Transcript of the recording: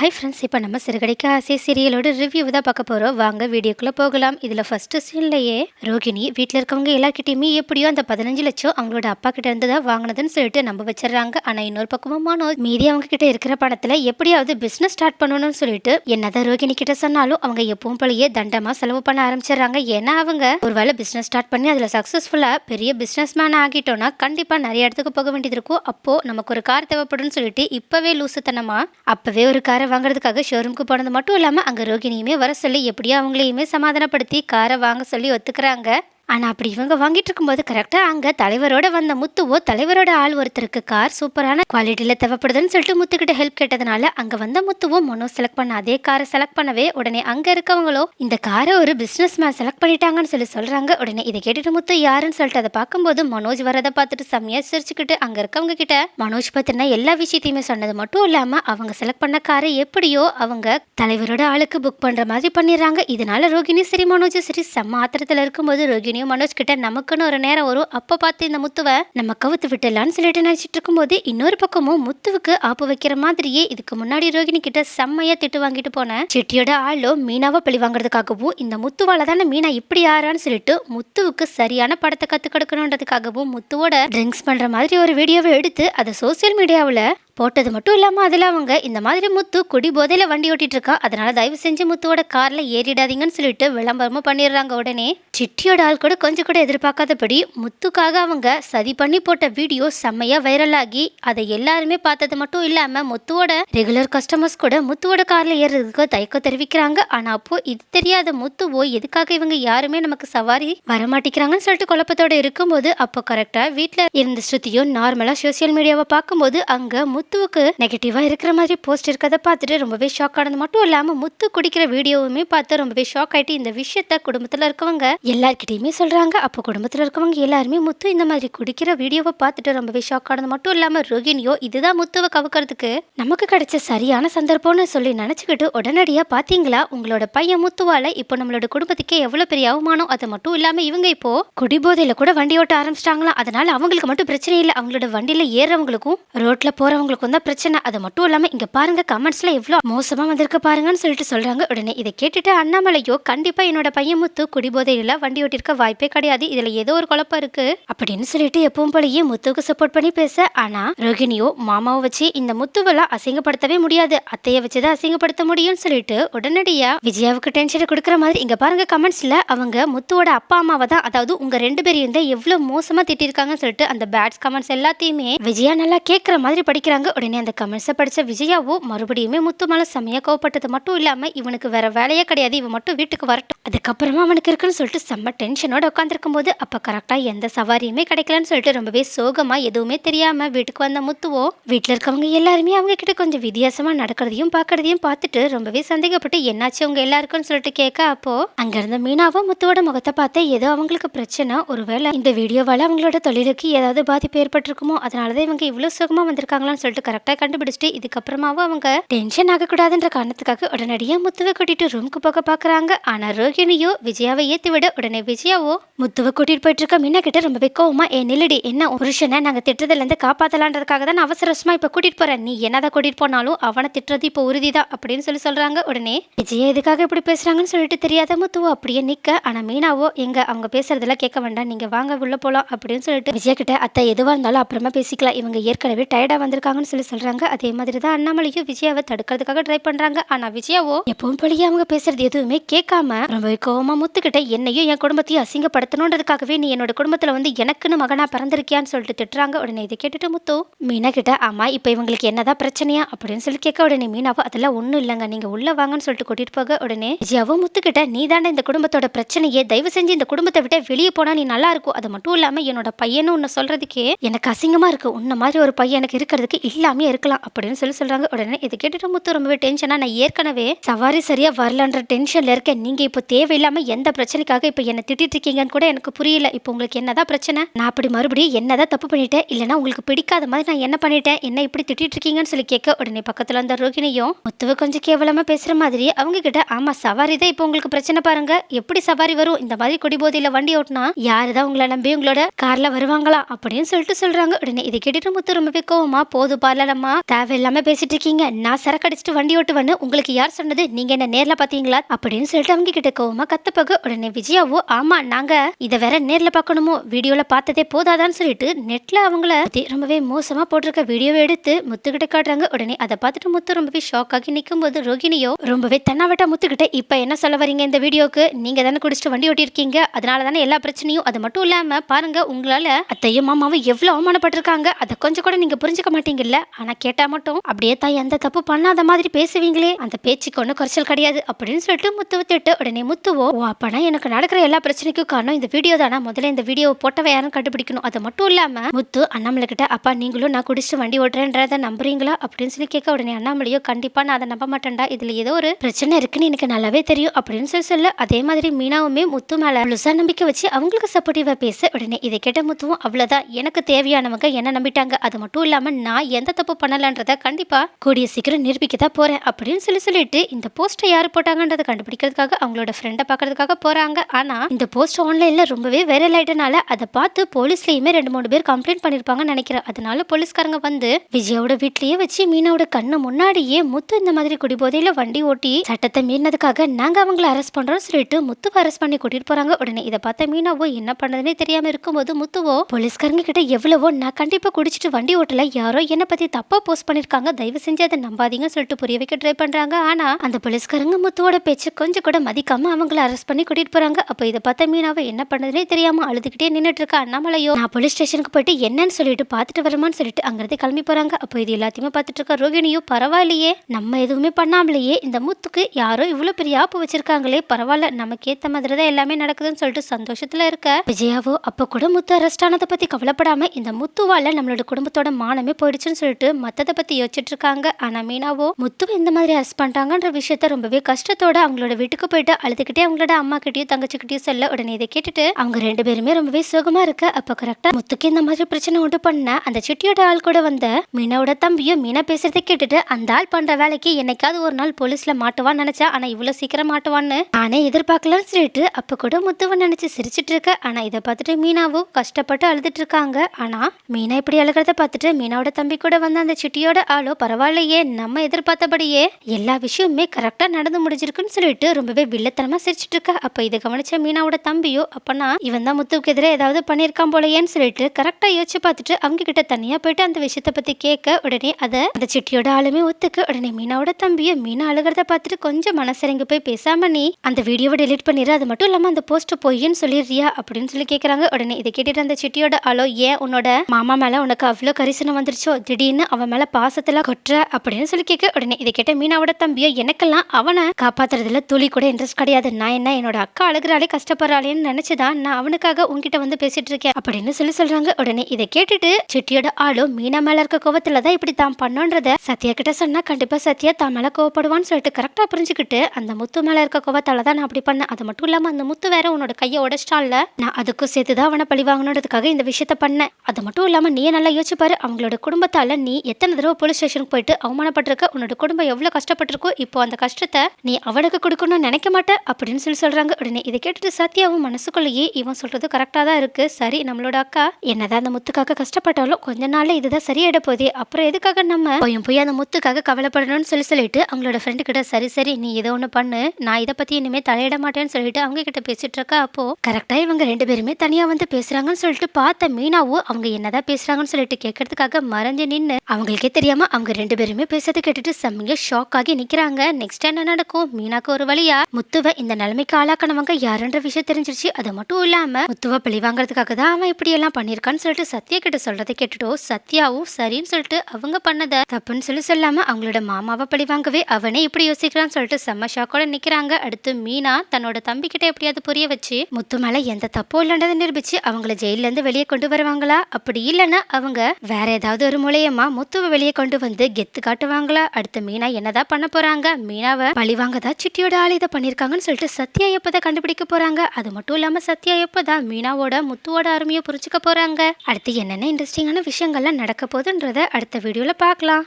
Hi friends இப்போ நம்ம சிறுகடைக்கு ஆசை சீரியலோட ரிவ்யூ தான் பார்க்க போகிறோம் வாங்க வீடியோக்குள்ளே போகலாம். இதில் ஃபஸ்ட்டு சீன்லையே ரோகிணி வீட்டில் இருக்கவங்க எல்லாக்கிட்டையுமே எப்படியோ அந்த பதினஞ்சு லட்சம் அவங்களோட அப்பா கிட்ட இருந்து தான் வாங்கினதுன்னு சொல்லிட்டு நம்ப வச்சிடுறாங்க. ஆனால் இன்னொரு பக்கமும் மனோஜ் மீதி அவங்க கிட்ட இருக்கிற பணத்தில் எப்படியாவது பிஸ்னஸ் ஸ்டார்ட் பண்ணணும்னு சொல்லிட்டு என்னதான் ரோகிணி கிட்ட சொன்னாலும் அவங்க எப்பவும் போலயே தண்டமாக செலவு பண்ண ஆரம்பிச்சிடுறாங்க. ஏன்னா அவங்க ஒரு வேளை பிஸ்னஸ் ஸ்டார்ட் பண்ணி அதில் சக்ஸஸ்ஃபுல்லாக பெரிய பிஸ்னஸ் மேன் ஆகிட்டோம்னா கண்டிப்பாக நிறைய இடத்துக்கு போக வேண்டியது இருக்கும். அப்போது நமக்கு ஒரு கார் தேவைப்படும்னு சொல்லிட்டு இப்போவே லூசுத்தனமாக அப்போவே ஒரு காரை வாங்குறதுக்காக ஷோரூமுக்கு போனது மட்டும் இல்லாமல் அங்கே ரோகிணியுமே வர சொல்லி எப்படியோ அவங்களையுமே சமாதானப்படுத்தி காரை வாங்க சொல்லி ஒத்துக்கிறாங்க. ஆனால் அப்படி இவங்க வாங்கிட்டு இருக்கும்போது கரெக்டாக அங்கே தலைவரோட வந்த முத்துவோ தலைவரோட ஆள் ஒருத்தருக்கு கார் சூப்பரான குவாலிட்டியில் தேவைப்படுதுன்னு சொல்லிட்டு முத்துக்கிட்ட ஹெல்ப் கேட்டதுனால அங்கே வந்த முத்துவோ மனோ செலக்ட் பண்ண அதே காரை செலக்ட் பண்ணவே உடனே அங்கே இருக்கவங்களோ இந்த காரை ஒரு பிஸ்னஸ் மேன் செலக்ட் பண்ணிட்டாங்கன்னு சொல்லி சொல்கிறாங்க உடனே இதை கேட்டுட்டு முத்து யாருன்னு சொல்லிட்டு அதை பார்க்கும்போது மனோஜ் வரதை பார்த்துட்டு செம்மையாக சிரிச்சுக்கிட்டு அங்கே இருக்கவங்க கிட்ட மனோஜ் பற்றின எல்லா விஷயத்தையுமே சொன்னது மட்டும் இல்லாமல் அவங்க செலக்ட் பண்ண காரை எப்படியோ அவங்க தலைவரோட ஆளுக்கு புக் பண்ணுற மாதிரி பண்ணிடுறாங்க. இதனால ரோகிணி சரி மனோஜ் சரி செம்ம ஆத்திரத்தில் இருக்கும்போது நானும் மனோஜ் கிட்ட நமக்குன்னு ஒரு நேரம் வரும். அப்போ பார்த்து இந்த முத்துவை நம்ம கவுத்து விட்டுலான்னு சொல்லிட்டு நினைச்சிட்டு இருக்கும்போது இன்னொரு பக்கமும் முத்துவுக்கு ஆப்பு வைக்கிற மாதிரியே இதுக்கு முன்னாடி ரோகிணி கிட்ட செம்மையா திட்டு வாங்கிட்டு போனேன் சிட்டியோட ஆளோ மீனாவை பழி வாங்குறதுக்காகவும் இந்த முத்துவால தானே மீனா இப்படி ஆறான்னு சொல்லிட்டு முத்துவுக்கு சரியான படத்தை கத்து கொடுக்கணுன்றதுக்காகவும் முத்துவோட ட்ரிங்க்ஸ் பண்ற மாதிரி ஒரு வீடியோவை எடுத்து அதை சோசியல் மீடியாவில் போட்டது மட்டும் இல்லாமல் அதில் அவங்க இந்த மாதிரி முத்து குடி போதையில் வண்டி ஓட்டிகிட்டு இருக்கா அதனால் தயவு செஞ்சு முத்துவோட காரில் ஏறிடாதீங்கன்னு சொல்லிட்டு விளம்பரமும் பண்ணிடுறாங்க உடனே. சிட்டியோட ஆள் கூட கொஞ்சம் கூட எதிர்பார்க்காதபடி முத்துக்காக அவங்க சதி பண்ணி போட்ட வீடியோ செம்மையாக வைரல் ஆகி அதை எல்லாருமே பார்த்தது மட்டும் இல்லாமல் முத்துவோட ரெகுலர் கஸ்டமர்ஸ் கூட முத்துவோட காரில் ஏறுறதுக்கு தயக்கம் தெரிவிக்கிறாங்க. ஆனால் அப்போது இது தெரியாத முத்துவோ எதுக்காக இவங்க யாருமே நமக்கு சவாரி வரமாட்டேங்கிறாங்கன்னு சொல்லிட்டு குழப்பத்தோட இருக்கும்போது அப்போ கரெக்டாக வீட்டில் இருந்த ஸ்ருதியும் நார்மலாக சோசியல் மீடியாவை பார்க்கும்போது அங்கே முத்துவுக்கு நெகட்டிவாக இருக்கிற மாதிரி போஸ்ட் இருக்கிறத பார்த்துட்டு ரொம்பவே ஷாக் ஆனது. மட்டும் இல்லாமல் முத்து குடிக்கிற வீடியோவுமே பார்த்து ரொம்பவே ஷாக் ஆயிட்டு இந்த விஷயத்த குடும்பத்தில் இருக்கவங்க எல்லார்கிட்டையுமே சொல்கிறாங்க அப்போ குடும்பத்தில் இருக்கவங்க எல்லாருமே முத்து இந்த மாதிரி குடிக்கிற வீடியோவை பார்த்துட்டு ரொம்பவே ஷாக் ஆனது. மட்டும் இல்லாமல் ரோகிணியோ இதுதான் முத்துவை கவுக்கிறதுக்கு. நமக்கு கிடைச்ச சரியான சந்தர்ப்பம்னு சொல்லி நினச்சிக்கிட்டு உடனடியாக பார்த்தீங்களா உங்களோட பையன் முத்துவால இப்போ நம்மளோட குடும்பத்துக்கே எவ்வளோ பெரிய அவமானம்? அது மட்டும் இல்லாமல் இவங்க இப்போ குடிபோதையில் கூட வண்டி ஓட்ட ஆரம்பிச்சிட்டாங்களா? அதனால அவங்களுக்கு மட்டும் பிரச்சனை இல்லை. அவங்களோட வண்டியில் ஏறுறவங்களுக்கும் ரோட்டில் போகிறவங்க உங்களுக்கு வந்தால் பிரச்சனை. அது மட்டும் இல்லாமல் இங்கே பாருங்க கமெண்ட்ஸில் எவ்வளோ மோசமாக வந்திருக்கு பாருங்கன்னு சொல்லிட்டு சொல்கிறாங்க உடனே இதை கேட்டுட்டு அண்ணாமலையோ கண்டிப்பாக என்னோட பையன் முத்து குடிபோதையில வண்டி ஓட்டிருக்க வாய்ப்பே கிடையாது. இதில் ஏதோ ஒரு குழப்பம் இருக்கு. அப்படின்னு சொல்லிட்டு எப்பவும் போலயே முத்துக்கு சப்போர்ட் பண்ணி பேச. ஆனால் ரோகிணியோ மாமாவை வச்சு இந்த முத்துவெல்லாம் அசிங்கப்படுத்தவே முடியாது. அத்தையை வச்சு தான் அசிங்கப்படுத்த முடியும்னு சொல்லிட்டு உடனடியாக விஜயாவுக்கு டென்ஷனை கொடுக்குற மாதிரி இங்கே பாருங்க கமெண்ட்ஸில் அவங்க முத்துவோட அப்பா அம்மாவை தான் அதாவது உங்கள் ரெண்டு பேரையும் தான் எவ்வளோ மோசமாக திட்டிருக்காங்கன்னு சொல்லிட்டு அந்த பேட்ஸ் கமெண்ட்ஸ் எல்லாத்தையுமே விஜயா நல்லா கேட்குற மாதிரி படிக்கிறாங்க. உடனே அந்த கமெண்ட்ஸை படிச்ச விஜயாவோ மறுபடியுமே முத்து செம்மையாக செம்மையா கோவப்பட்டது. மட்டும் இல்லாமல் இவனுக்கு வேற வேலையே கிடையாது. இவன் மட்டும் வீட்டுக்கு வரட்டும். அதுக்கப்புறமா அவனுக்கு இருக்குன்னு சொல்லிட்டு செம்ம டென்ஷனோட உட்காந்துருக்கும் போது அப்போ கரெக்டாக எந்த சவாரியுமே கிடைக்கலன்னு சொல்லிட்டு ரொம்பவே சோகமா எதுவுமே தெரியாம வீட்டுக்கு வந்த முத்துவோ வீட்டில் இருக்கவங்க எல்லாருமே அவங்க கிட்ட கொஞ்சம் வித்தியாசமா நடக்கிறதையும் பார்க்கறதையும் பார்த்துட்டு ரொம்பவே சந்தேகப்பட்டு என்னாச்சு அவங்க எல்லாருக்குன்னு சொல்லிட்டு கேட்க? அப்போ அங்கேருந்த மீனாவும் முத்துவோட முகத்தை பார்த்து ஏதோ அவங்களுக்கு பிரச்சனை. ஒருவேளை இந்த வீடியோவால் அவங்களோட தொழிலுக்கு ஏதாவது பாதிப்பு ஏற்பட்டிருக்குமோ? அதனாலதான் இவங்க இவ்வளவு சுகமாக வந்திருக்காங்களான்னு சொல்லிட்டு கரெக்டாக கண்டுபிடிச்சிட்டு இதுக்கப்புறமாவும் அவங்க டென்ஷன் ஆகக்கூடாதுன்ற காரணத்துக்காக உடனடியாக முத்துவை கூட்டிட்டு ரூமுக்கு போக பார்க்குறாங்க ஆனால் ரோஹிணியோ விஜயாவை ஏற்றி விட உடனே விஜயாவோ முத்துவை கூட்டிட்டு போயிட்டு இருக்க மீனா கிட்ட ரொம்ப கோவமா ஏ நில்லடி என்ன புருஷனை நாங்கள் திட்டத்துல காப்பாற்றலான்றதுக்காக காப்பாத்தலான்றதுக்காக தான் நான் அவசர அவசரமா இப்ப கூட்டிட்டு நீ என்னதான் கூட்டிட்டு போனாலும் அவனை திட்டுறது இப்போ உறுதிதான் அப்படின்னு சொல்லி சொல்கிறாங்க உடனே விஜயா எதுக்காக இப்படி பேசுகிறாங்கன்னு சொல்லிட்டு தெரியாத முத்துவோ அப்படியே நிற்க ஆனால் மீனாவோ எங்கே அவங்க பேசுறதெல்லாம் கேட்க வேண்டாம். நீங்கள் வாங்க உள்ளே போகலாம் அப்படின்னு சொல்லிட்டு விஜயா கிட்ட அத்தை எதுவாக இருந்தாலும் அப்புறமா பேசிக்கலாம். இவங்க ஏற்கனவே டயர்டாக வந்திருக்காங்க. வந்திருக்காங்கன்னு சொல்லி சொல்றாங்க. அதே மாதிரி தான் அண்ணாமலையும் விஜயாவை தடுக்கிறதுக்காக ட்ரை பண்றாங்க. ஆனா விஜயாவோ எப்பவும் போலயே அவங்க பேசுறது எதுவுமே கேட்காம ரொம்ப கோவமா முத்துக்கிட்ட என்னையும் என் குடும்பத்தையும் அசிங்கப்படுத்தணுன்றதுக்காகவே நீ என்னோட குடும்பத்தில் வந்து எனக்குன்னு மகனா பிறந்திருக்கியான்னு சொல்லிட்டு திட்டுறாங்க. உடனே இதை கேட்டுட்டு முத்து மீனா கிட்ட ஆமா இப்போ இவங்களுக்கு என்னதான் பிரச்சனையா? அப்படின்னு சொல்லி கேட்க உடனே மீனாவோ அதெல்லாம் ஒன்றும் இல்லைங்க. நீங்க உள்ள வாங்கன்னு சொல்லிட்டு கூட்டிட்டு போக. உடனே விஜயாவோ முத்துக்கிட்ட நீ தானே இந்த குடும்பத்தோட பிரச்சனையே. தயவு செஞ்சு இந்த குடும்பத்தை விட்டு வெளியே போனா நீ நல்லா இருக்கும். அது மட்டும் இல்லாம என்னோட பையனும் உன்னை சொல்றதுக்கே எனக்கு அசிங்கமா இருக்கு. உன்ன மாதிரி ஒரு பையன் எனக்கு இருக்கிறதுக்கு இல்லாமே இருக்கலாம் அப்படின்னு சொல்லி சொல்கிறாங்க உடனே இதை கேட்டுட்டு முத்து ரொம்பவே டென்ஷனா நான் ஏற்கனவே சவாரி சரியாக வரலான்ற டென்ஷனில் இருக்கேன். நீங்கள் இப்போ தேவையில்லாமல் எந்த பிரச்சனைக்காக இப்போ என்னை திட்டிட்டு இருக்கீங்கன்னு கூட எனக்கு புரியல. இப்போ உங்களுக்கு என்னதான் பிரச்சனை? நான் அப்படி மறுபடியும் என்னதான் தப்பு பண்ணிட்டேன்? இல்லைன்னா உங்களுக்கு பிடிக்காத மாதிரி நான் என்ன பண்ணிட்டேன்? என்ன இப்படி திட்டிட்டு இருக்கீங்கன்னு சொல்லி கேட்க உடனே பக்கத்தில் அந்த ரோகிணியும் முத்துவை கொஞ்சம் கேவலமாக பேசுகிற மாதிரி அவங்க கிட்ட ஆமாம் சவாரி தான் இப்போ உங்களுக்கு பிரச்சனை பாருங்க. எப்படி சவாரி வரும்? இந்த மாதிரி குடிபோதையில் வண்டி ஓட்டினா யாரு தான் உங்களை நம்பி உங்களோட காரில் வருவாங்களா? அப்படின்னு சொல்லிட்டு சொல்கிறாங்க உடனே இதை கேட்டுட்டு முத்து ரொம்பவே கோவமாக போது பார்லரம்மா தேவையில்லாம பேசிட்டு இருக்கீங்க. நான் சரக்கு அடிச்சுட்டு வண்டி ஓட்டுவேன்னு உங்களுக்கு யார் சொன்னது? நீங்க என்ன நேர்ல பாத்தீங்களா? அப்படின்னு சொல்லிட்டு அவங்க கிட்ட கோவமா கத்தப்பக. உடனே விஜயாவோ ஆமா நாங்க இத வேற நேர்ல பார்க்கணுமோ வீடியோல பார்த்ததே போதாதான்னு சொல்லிட்டு நெட்ல அவங்கள ரொம்பவே மோசமா போட்டிருக்க வீடியோவை எடுத்து முத்துக்கிட்ட காட்டுறாங்க. உடனே அதை பார்த்துட்டு முத்து ரொம்பவே ஷாக் ஆகி நிற்கும் போது ரோகிணியோ ரொம்பவே தென்னாவட்டா முத்துக்கிட்ட இப்ப என்ன சொல்ல வரீங்க இந்த வீடியோக்கு நீங்க தானே குடிச்சிட்டு வண்டி ஓட்டியிருக்கீங்க. அதனால தானே எல்லா பிரச்சனையும். அது மட்டும் இல்லாம பாருங்க உங்களால அத்தையும் மாமாவும் எவ்வளவு அவமானப்பட்டிருக்காங்க. அதை கொஞ்சம் கூட நீங்க புரிஞ்சுக்க இல்லை. ஆனால் கேட்டால் மட்டும் அப்படியே தாய் எந்த தப்பு பண்ணாத மாதிரி பேசுவீங்களே. அந்த பேச்சுக்கு ஒன்றும் குறைச்சல் கிடையாது. அப்படின்னு சொல்லிட்டு முத்துவை திட்டு உடனே முத்துவோ ஓ அப்பனா எனக்கு நடக்கிற எல்லா பிரச்சனைக்கும் காரணம் இந்த வீடியோ தானா? முதல்ல இந்த வீடியோ போட்டவ யாரும் கண்டுபிடிக்கணும். அது மட்டும் இல்லாமல் முத்து அண்ணாமலை கிட்ட அப்பா நீங்களும் நான் குடிச்சிட்டு வண்டி ஓட்டுறேன்றத நம்புறீங்களா? அப்படின்னு சொல்லி கேட்க உடனே அண்ணாமலையோ கண்டிப்பாக நான் அதை நம்ப மாட்டேன்டா. இதில் ஏதோ ஒரு பிரச்சனை இருக்குன்னு எனக்கு நல்லாவே தெரியும். அப்படின்னு சொல்லி சொல்ல அதே மாதிரி மீனாவுமே முத்து மேலே முழுசா நம்பிக்கை வச்சு அவங்களுக்கு சப்போர்ட்டிவாக பேச உடனே இதை கேட்ட முத்துவும் அவ்வளோதான் எனக்கு தேவையானவங்க என்ன நம்பிட்டாங்க. அது மட்டும் இல்லாமல் நான் எந்த தப்பு பண்ணலன்றத கண்டிப்பா கூடிய சீக்கிரம் நிரூபிக்க தான் போறேன் அப்படின்னு சொல்லி சொல்லிட்டு இந்த போஸ்டை யார் போட்டாங்கன்றதை கண்டுபிடிக்கிறதுக்காக அவங்களோட ஃப்ரெண்டை பார்க்கறதுக்காக போறாங்க. ஆனா இந்த போஸ்ட் ஆன்லைன்ல ரொம்பவே வைரல் ஆயிட்டனால அதை பார்த்து போலீஸ்லயுமே ரெண்டு மூணு பேர் கம்ப்ளைண்ட் பண்ணிருப்பாங்கன்னு நினைக்கிறேன். அதனால போலீஸ்காரங்க வந்து விஜயோட வீட்லயே வச்சு மீனோட கண்ணு முன்னாடியே முத்து இந்த மாதிரி குடிபோதையில வண்டி ஓட்டி சட்டத்தை மீறினதுக்காக நாங்க அவங்கள அரெஸ்ட் பண்றோம்னு சொல்லிட்டு முத்துவை அரெஸ்ட் பண்ணி கூட்டிட்டு போறாங்க. உடனே இதை பார்த்த மீனாவோ என்ன பண்ணதுன்னே தெரியாம இருக்கும்போது முத்துவோ போலீஸ்காரங்க கிட்ட எவ்வளவோ நான் கண்டிப்பா குடிச்சிட்டு வண்டி ஓட்டல. யாரோ என்ன பற்றி தப்பாக போஸ்ட் பண்ணிருக்காங்க. தயவு செஞ்சு அதை நம்பாதீங்கன்னு சொல்லிட்டு புரிய வைக்க ட்ரை பண்ணுறாங்க ஆனால் அந்த போலீஸ்காரங்க முத்துவோட பேச்சு கொஞ்சம் கூட மதிக்காமல் அவங்கள அரெஸ்ட் பண்ணி கூட்டிகிட்டு போகிறாங்க அப்போ இதை பார்த்த மீனாவை என்ன பண்ணுறதுனே தெரியாமல் அழுதுகிட்டே நின்றுட்டு இருக்கா அண்ணாமலையோ? நான் போலீஸ் ஸ்டேஷனுக்கு போயிட்டு என்னன்னு சொல்லிட்டு பார்த்துட்டு வரமான்னு சொல்லிட்டு அங்கிருந்து கிளம்பி போகிறாங்க அப்போ இது எல்லாத்தையுமே பார்த்துட்டு இருக்க ரோகிணியும் பரவாயில்லையே. நம்ம எதுவுமே பண்ணாமலேயே இந்த முத்துக்கு யாரோ இவ்வளோ பெரிய ஆப்பு வச்சிருக்காங்களே. பரவாயில்ல நமக்கு ஏற்ற மாதிரி தான் எல்லாமே நடக்குதுன்னு சொல்லிட்டு சந்தோஷத்தில் இருக்க. விஜயாவோ அப்போ கூட முத்து அரெஸ்ட் ஆனதை பற்றி கவலைப்படாமல் இந்த முத்துவால் நம்மளோட குடும்பத்தோட மானமே போயிடுச்சு போயிடுச்சுன்னு சொல்லிட்டு மத்ததை பற்றி யோசிச்சுட்டு இருக்காங்க ஆனா மீனாவோ முத்துவை இந்த மாதிரி அரெஸ்ட் பண்ணிட்டாங்கன்ற விஷயத்த ரொம்பவே கஷ்டத்தோட அவங்களோட வீட்டுக்கு போயிட்டு அழுதுகிட்டே அவங்களோட அம்மா கிட்டயும் தங்கச்சிக்கிட்டயும் சொல்ல உடனே இதை கேட்டுட்டு அவங்க ரெண்டு பேருமே ரொம்பவே சுகமா இருக்க. அப்போ கரெக்டாக முத்துக்கு இந்த மாதிரி பிரச்சனை உண்டு பண்ண அந்த சிட்டியோட ஆள் கூட வந்த மீனாவோட தம்பியும் மீனா பேசுறதை கேட்டுட்டு அந்த ஆள் பண்ற வேலைக்கு என்னைக்காவது ஒரு நாள் போலீஸ்ல மாட்டுவான்னு நினைச்சா ஆனா இவ்வளவு சீக்கிரம் மாட்டுவான்னு நானே எதிர்பார்க்கலன்னு சொல்லிட்டு அப்ப கூட முத்துவை நினைச்சு சிரிச்சிட்டு இருக்க. ஆனா இதை பார்த்துட்டு மீனாவும் கஷ்டப்பட்டு அழுதுட்டு இருக்காங்க. ஆனா மீனா இப்படி அழுகிறத பார்த்துட்டு மீனாவோட தம்பி கூட வந்த அந்த சிட்டியோட ஆளோ பரவாயில்லையே நம்ம எதிர்பார்த்தபடியே எல்லா விஷயமுமே கரெக்டா நடந்து முடிஞ்சிருக்குன்னு சொல்லிட்டு ரொம்பவே வில்லத்தனமா சிரிச்சிட்டு இருக்கா அப்ப இதை கவனிச்ச மீனாவோட தம்பியோ அப்பனா இவன் தான் முத்துவுக்கு எதிராக ஏதாவது பண்ணியிருக்கான் போலையேன்னு சொல்லிட்டு கரெக்டா யோசிச்சு பார்த்துட்டு அவங்க கிட்ட தனியா போயிட்டு அந்த விஷயத்த பத்தி கேட்க உடனே அதை அந்த சிட்டியோட ஆளுமே ஒத்துக்க உடனே மீனாவோட தம்பியோ மீனா அழுகிறத பார்த்துட்டு கொஞ்சம் மனசிறங்கி போய் பேசாம நீ அந்த வீடியோவை டெலிட் பண்ணிடு அது மட்டும் இல்லாம அந்த போஸ்ட் பொய்ன்னு சொல்லிடுறியா? அப்படின்னு சொல்லி கேக்குறாங்க. உடனே இதை கேட்டுட்டு அந்த சிட்டியோட ஆளோ ஏன் உன்னோட மாமா மேல உனக்கு அவ்வளோ கரிசனம் வந்துருச்சோ? திடீர்னு அவன் மேல பாசத்துல கொட்டுற அப்படின்னு சொல்லி கேட்க உடனே இதை கேட்ட மீனாவோட தம்பியோ எனக்கெல்லாம் அவனை காப்பாத்துறதுல துளி கூட இன்ட்ரெஸ்ட் கிடையாது. நான் என்ன என்னோட அக்கா அழுகிறாளே கஷ்டப்படுறாளேன்னு நினைச்சுதான் நான் அவனுக்காக உன்கிட்ட வந்து பேசிட்டு இருக்கேன் அப்படின்னு சொல்லி சொல்றாங்க. உடனே இதை கேட்டுட்டு சிட்டியோட ஆளும் மீனா மேல இருக்க கோவத்துல தான் இப்படி தான் பண்ணோன்றத சத்யா கிட்ட சொன்னா கண்டிப்பா சத்யா தான் மேல கோவப்படுவான்னு சொல்லிட்டு கரெக்டா புரிஞ்சுக்கிட்டு அந்த முத்து மேல இருக்க கோவத்தால தான் நான் அப்படி பண்ணேன். அது மட்டும் இல்லாம அந்த முத்து வேற உன்னோட கையை உடச்சிட்டால நான் அதுக்கும் சேர்த்து தான் அவனை பழி வாங்கணுன்றதுக்காக இந்த விஷயத்த பண்ணேன். அது மட்டும் இல்லாம நீயே நல்லா யோசிச்சு பாரு அவங்களோட குடும்பத்தால நீ எத்தனை தடவை போலீஸ் ஸ்டேஷனுக்கு போயிட்டு அவமானப்பட்டிருக்க? உன்னோட குடும்பம் எவ்வளவு கஷ்டப்பட்டிருக்கோ இப்போ அந்த கஷ்டத்தை நீ அவனுக்கு கொடுக்கணும்னு நினைக்க மாட்டேன் அப்படின்னு சொல்லி சொல்றாங்க. உடனே இதை கேட்டுட்டு சத்யாவும் மனசுக்குள்ளேயே இவன் சொல்றது கரெக்டா தான் இருக்கு. சரி நம்மளோட அக்கா என்னதான் அந்த முத்துக்காக கஷ்டப்பட்டாலும் கொஞ்ச நாள்ல இதுதான் சரியாயிட போதே அப்புறம் எதுக்காக நம்ம போயும் போய் அந்த முத்துக்காக கவலைப்படணும்னு சொல்லி சொல்லிட்டு அவங்களோட ஃப்ரெண்டு கிட்ட சரி சரி நீ ஏதோ ஒன்று பண்ணு. நான் இதை பத்தி இனிமே தலையிட மாட்டேன்னு சொல்லிட்டு அவங்க கிட்ட பேசிட்டு இருக்கா. அப்போ கரெக்டா இவங்க ரெண்டு பேருமே தனியா வந்து பேசுறாங்கன்னு சொல்லிட்டு பார்த்த மீனாவும் அவங்க என்னதான் பேசுறாங்கன்னு சொல்லிட்டு கேட்கறதுக்காக மறைஞ்சு நின்று அவங்களுக்கே தெரியாம அவங்க ரெண்டு பேருமே பேசுறதை கேட்டுட்டு செம்மையா ஷாக் ஆகி நிக்கிறாங்க. நெக்ஸ்ட் என்ன நடக்கும்? மீனாக்கு ஒரு வழியா. முத்துவை இந்த நிலைமைக்கு ஆளாக்கணவங்க யாருன்ற விஷயம் தெரிஞ்சிருச்சு. அது மட்டும் இல்லாம முத்துவை பழி வாங்குறதுக்காக தான் அவன் இப்படி எல்லாம் பண்ணியிருக்கான்னு சொல்லிட்டு சத்யா கிட்ட சொல்றதை கேட்டுட்டோ சத்யாவும் சரின்னு சொல்லிட்டு அவங்க பண்ணத தப்புன்னு சொல்லி சொல்லாம அவங்களோட மாமாவை பழி வாங்கவே அவனே இப்படி யோசிக்கிறான்னு சொல்லிட்டு செம்ம ஷாக்கோட நிக்கிறாங்க. அடுத்து மீனா தன்னோட தம்பி கிட்ட எப்படியாவது புரிய வச்சு முத்து மேல எந்த தப்பும் இல்லைன்றதை நிரூபிச்சு அவங்கள ஜெயில இருந்து வெளியே கொண்டு வருவாங்களா? அப்படி இல்லைன்னா அவங்க வேற ஏதாவது ஒரு மூலியமா முத்துவை வெளியே கொண்டு வந்து கெத்து காட்டுவாங்களா? அடுத்து மீனா என்னதான் பண்ண போறாங்க? மீனாவை பழி வாங்கதா சிட்டியோட ஆள் இதை பண்ணிருக்காங்கன்னு சொல்லிட்டு சத்யா எப்பதான் கண்டுபிடிக்க போறாங்க? அது மட்டும் இல்லாம சத்யா எப்பதான் மீனாவோட முத்துவோட அருமையை புரிஞ்சுக்க போறாங்க? அடுத்து என்னென்ன இன்ட்ரெஸ்டிங்கான விஷயங்கள்லாம் நடக்க போகுதுன்றத அடுத்த வீடியோல பார்க்கலாம்.